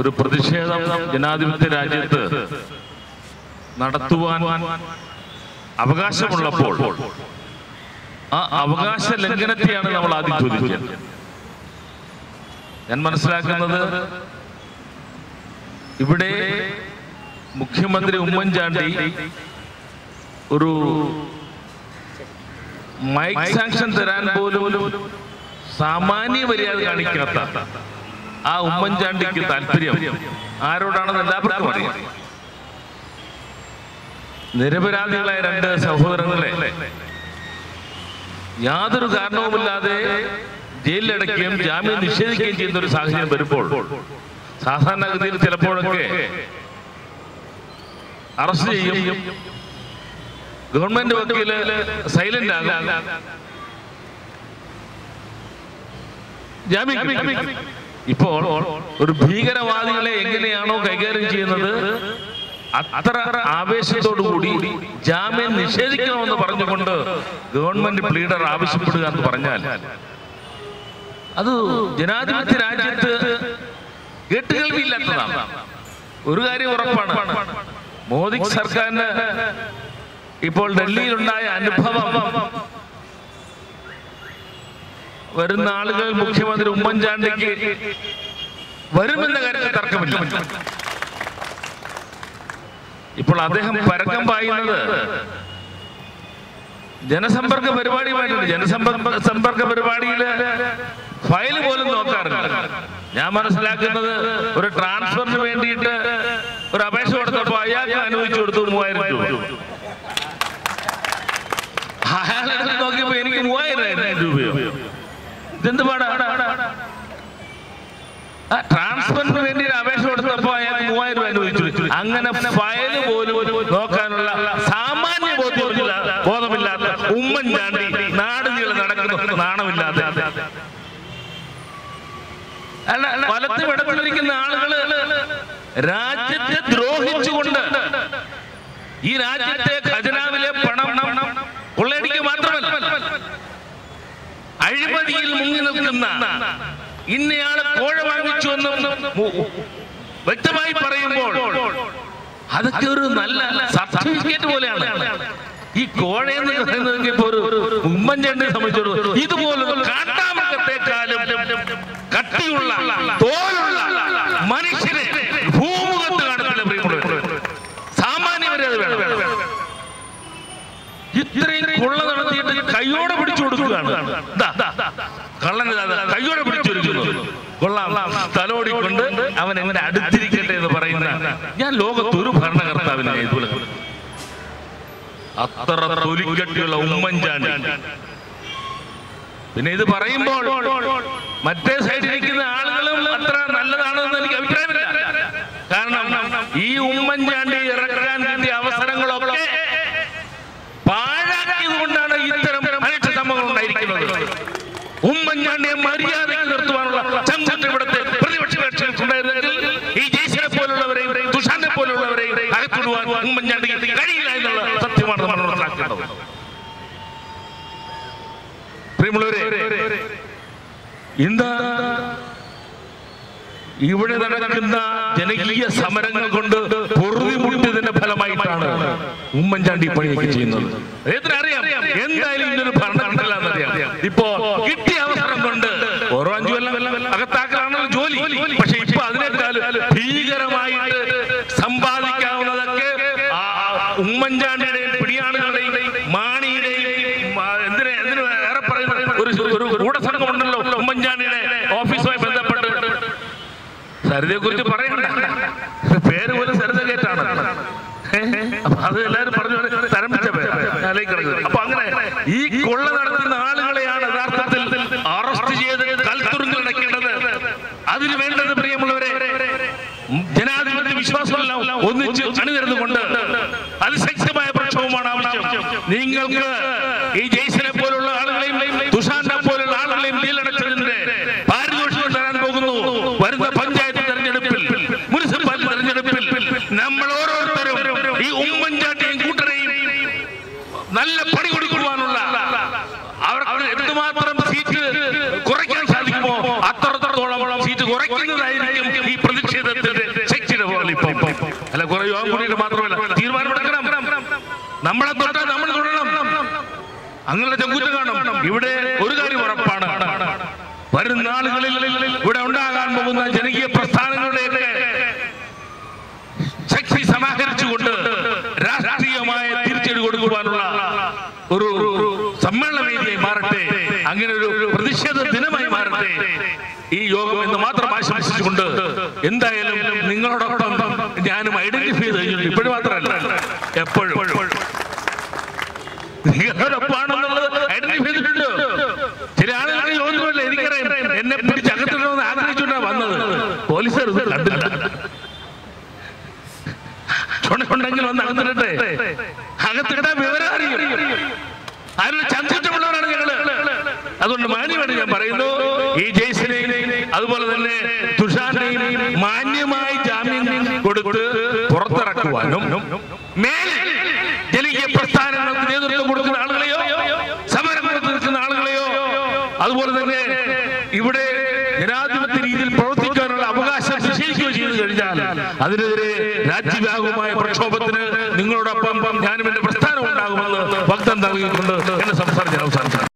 ഒരു പ്രതിഷേധം ജനാധിപത്യ രാജ്യത്ത് നടത്തുവാൻ അവകാശമുള്ളപ്പോൾ ആ അവകാശ ലംഘനത്തെയാണ് നമ്മൾ ആദ്യം ചോദിക്കുന്നത് ഞാൻ മനസ്സിലാക്കുന്നത് ഇവിടെ മുഖ്യമന്ത്രി ഉമ്മൻചാണ്ടി ഒരു മൈക്ക് സാങ്ഷൻ തരാൻ പോലും സാമാന്യ മര്യാദ കാണിക്കാത്ത ആ ഉമ്മൻചാണ്ടിക്ക് താല്പര്യം ആരോടാണെന്ന് എല്ലാവർക്കും അറിയാം നിരപരാധികളായ രണ്ട് സഹോദരങ്ങളെ യാതൊരു കാരണവുമില്ലാതെ ജയിലിലടയ്ക്കുകയും ജാമ്യം നിഷേധിക്കുകയും ചെയ്യുന്ന ഒരു സാഹചര്യം വരുമ്പോൾ സാധാരണഗതിയിൽ ചിലപ്പോഴൊക്കെ അറസ്റ്റ് ചെയ്യും ഗവൺമെന്റ് വക്കീൽ സൈലന്റ് ആകാം ജാമ്യം. ഇപ്പോൾ ഒരു ഭീകരവാദികളെ എങ്ങനെയാണോ കൈകാര്യം ചെയ്യുന്നത് അത്ര ആവേശത്തോടു കൂടി ജാമ്യം നിഷേധിക്കണമെന്ന് പറഞ്ഞുകൊണ്ട് ഗവൺമെന്റ് പ്ലീഡർ ആവശ്യപ്പെടുക എന്ന് പറഞ്ഞാൽ അത് ജനാധിപത്യ രാജ്യത്ത് കേട്ടുകേൾവിയില്ലാത്തതാണ് ഒരു കാര്യം ഉറപ്പാണ്. മോദി സർക്കാരിന് ഇപ്പോൾ ഡൽഹിയിലുണ്ടായ അനുഭവം വരുന്ന ആളുകൾ മുഖ്യമന്ത്രി ഉമ്മൻചാണ്ടിക്ക് വരുമെന്ന കാര്യത്തിൽ തർക്കമില്ല. ഇപ്പോൾ അദ്ദേഹം പരക്കം പായുന്നത് ജനസമ്പർക്ക പരിപാടിയുമായിട്ടുണ്ട് ജനസമ്പർക്ക സമ്പർക്ക പരിപാടിയിൽ ഫയൽ പോലും നോക്കാറില്ല. ഞാൻ മനസ്സിലാക്കുന്നത് ഒരു ട്രാൻസ്ഫറിന് വേണ്ടിയിട്ട് ഒരു അപേക്ഷ കൊടുത്തപ്പോ അയാൾക്ക് അനുവദിച്ചു കൊടുത്തു മൂവായിരം രൂപ. അയാളെടുത്ത് നോക്കിയപ്പോ എനിക്ക് മൂവായിരം രൂപയോ? ഇതെന്ത് പാടാ? ട്രാൻസ്ഫറിന് വേണ്ടി അപേക്ഷ കൊടുത്തപ്പോ അയാൾക്ക് മൂവായിരം രൂപ അനുവദിച്ചു അങ്ങനെ ഫയൽ പോലും നോക്കാനുള്ള സാമാന്യ ബോധ്യമില്ല ബോധമില്ലാത്ത ഉമ്മൻ ചാണ്ടി നാട് നീളെ നടക്കുന്നു നാണമില്ലാതെ. അല്ല വലത്ത് ഇടത്തിലിരിക്കുന്ന ആളുകൾ രാജ്യത്തെ ദ്രോഹിച്ചുകൊണ്ട് ഈ രാജ്യത്തെ ഖജനാവിലെ പണം കൊള്ളയടിക്കുക മാത്രമല്ല അഴിമതിയിൽ മുങ്ങി നിൽക്കുന്ന ഇന്നയാൾ കോഴ വാങ്ങിച്ചു എന്നും വ്യക്തമായി പറയുമ്പോൾ അതൊക്കെ ഒരു നല്ല സർട്ടിഫിക്കറ്റ് പോലെയാണ്. ഈ കോഴ എന്ന് പറയുന്നത് ഇപ്പൊ ഒരു ഉമ്മൻചാണ്ടിയെ സംബന്ധിച്ചിടത്തോളം ഇതുപോലൊരു കാട്ടാമൃഗത്തെക്കാളും കട്ടിയുള്ള തോലുള്ള മനുഷ്യരെ ഭൂമുഖത്ത് കാണുന്നില്ല പ്രിയമുള്ളവരെ. സാമാന്യവരെ അത് വേണം. ഇത്രയും കൊള്ള നടത്തിയിട്ട് കൈയോടെ പിടിച്ചു കൊടുക്കുകയാണ്. ദാ, കൈയോടെ പിടിച്ചൊരുക്കുന്നു. കൊള്ളാം. തലോടിക്കൊണ്ട് അവൻ എങ്ങനെ അടുത്തിരിക്കട്ടെ എന്ന് പറയുന്ന ഞാൻ ലോകത്ത് ഒരു ഭരണകർത്താവിനെ. അത്ര തൊലിക്കട്ടിയുള്ള ഉമ്മൻചാണ്ടി. പിന്നെ ഇത് പറയുമ്പോൾ മറ്റേ സൈഡിൽ ഉമ്മൻചാണ്ടിയെ മര്യാദയ്ക്ക് നിർത്തുവാനുള്ള ചങ്കുറ്റ ഇവിടുത്തെ പ്രതിപക്ഷ കക്ഷികൾക്കുണ്ടായിരുന്നെങ്കിൽ ഈ ജയ്സനെ പോലുള്ളവരെയും തുഷാനെ പോലുള്ളവരെയും അകത്തിടുവാൻ ഉമ്മൻചാണ്ടിക്ക് കഴിയില്ല എന്നുള്ള സത്യമാണ് നമ്മൾ മനസ്സിലാക്കേണ്ടത്. ഇവിടെ നടക്കുന്ന ജനകീയ സമരങ്ങൾ കൊണ്ട് പൊറുതിമുട്ടിയതിന്റെ ഫലമായിട്ടാണ് ഉമ്മൻചാണ്ടി പണി ചെയ്യുന്നത്. ഉമ്മൻചാണ്ടിയുടെയും പിടിയാളുകളുടെയും മാണിയുടെയും എന്തിന് എന്തിന് വേറെ പറയുന്ന ഒരു ഒരു ഉണ്ടല്ലോ ഉമ്മൻചാണ്ടിയുടെ ഓഫീസുമായി ബന്ധപ്പെട്ട്. സരിതയെ കുറിച്ച് പറയണ്ട. പേര് പോലും സരിത കേട്ടാണ് അപ്പൊ അത് എല്ലാവരും പറഞ്ഞു തരംപിച്ച പേര്. ഞാനിലേക്ക് കിടക്കുന്നത്. അപ്പൊ അങ്ങനെ ഈ കൊള്ള നടത്തുന്ന ആളുകളെയാണ് യഥാർത്ഥത്തിൽ അറസ്റ്റ് ചെയ്ത് കൽത്തുറുങ്കിലടക്കേണ്ടത് അതിന് വേണ്ടത് പ്രിയമുള്ളവരെ ജനാധിപത്യ വിശ്വാസമെല്ലാം. ഒന്നിച്ച് അണിനിരന്നുകൊണ്ട് നല്ല പണി കൊടുക്കുവാനുള്ള അവർക്ക് എന്തുമാത്രം സീറ്റ് കുറയ്ക്കാൻ സാധിക്കുമോ? അത്രത്തോളം സീറ്റ് കുറയ്ക്കുന്നതായിരിക്കും ഈ പ്രതിഷേധത്തിന്റെ ശക്തിയുടെ അല്ല കുറെ യോഗം കൂടിയിട്ട് മാത്രമല്ല തീരുമാനമെടുക്കണം നമ്മളെ തൊട്ടാൽ നമ്മൾ തുടരണം. അങ്ങനെ ചങ്കൂറ്റം കാണും ഇവിടെ ഒരു കാര്യം ഉറപ്പാണ്. വരുന്ന നാളുകളിൽ ഇവിടെ ഉണ്ടാകാൻ പോകുന്ന ജനകീയ പ്രസ്ഥാനങ്ങളുടെയൊക്കെ ശക്തി സമാഹരിച്ചുകൊണ്ട് രാഷ്ട്രീയമായ തിരിച്ചടി കൊടുക്കുവാനുള്ള ഈ യോഗം എന്ന് മാത്രം ആശംസിച്ചുകൊണ്ട് എന്തായാലും നിങ്ങളോടൊപ്പം ഞാനും ഐഡന്റിഫൈ ചെയ്ത് കഴിഞ്ഞു. ഇപ്പോഴും മാത്രമല്ല എപ്പോഴും. നിങ്ങളോടൊപ്പാണെന്നുള്ളത് ഐഡന്റിഫൈ ചെയ്തിട്ടുണ്ട്. ചില ആളുകൾക്ക് യോജിപ്പില്ല എനിക്കറിയാം. എന്നെ പിടിച്ച് അകത്തിടണമെന്ന് ആഗ്രഹിച്ചുകൊണ്ടാണ് വന്നത്. ഇത് കണ്ടില്ല ചുണയുണ്ടെങ്കിൽ വന്ന് അകത്തിടട്ടെ. അകത്തിട്ട വിവരം അറിയും. അതിനുള്ള ചങ്കുറ്റമുള്ളവരാണ് ഞങ്ങൾ. അതുകൊണ്ട് മാന്യമാണ് ഞാൻ പറയുന്നു ഈ ജയ്സിനെയും അതുപോലെ തന്നെ തുഷാറിനെയും മാന്യമായി ജാമ്യം കൊടുത്ത് പുറത്തിറക്കുവാനും മേലെ ജനകീയ പ്രസ്ഥാനങ്ങൾക്ക് നേതൃത്വം കൊടുക്കുന്ന ആളുകളെയോ സമരം നിൽക്കുന്ന ആളുകളെയോ അതുപോലെ തന്നെ ഇവിടെ ജനാധിപത്യ രീതിയിൽ പ്രവർത്തിക്കാനുള്ള അവകാശം നിഷേധിക്കുകയോ ചെയ്തു കഴിഞ്ഞാൽ അതിനെതിരെ രാജ്യവ്യാപകമായ പ്രക്ഷോഭത്തിന് നിങ്ങളോടൊപ്പം ഞാനും എന്റെ പ്രസ്ഥാനം ഉണ്ടാകുമെന്ന് ഭക്തം നൽകിക്കൊണ്ട് എന്റെ സംസാരം ഞാൻ അവസാനിച്ചു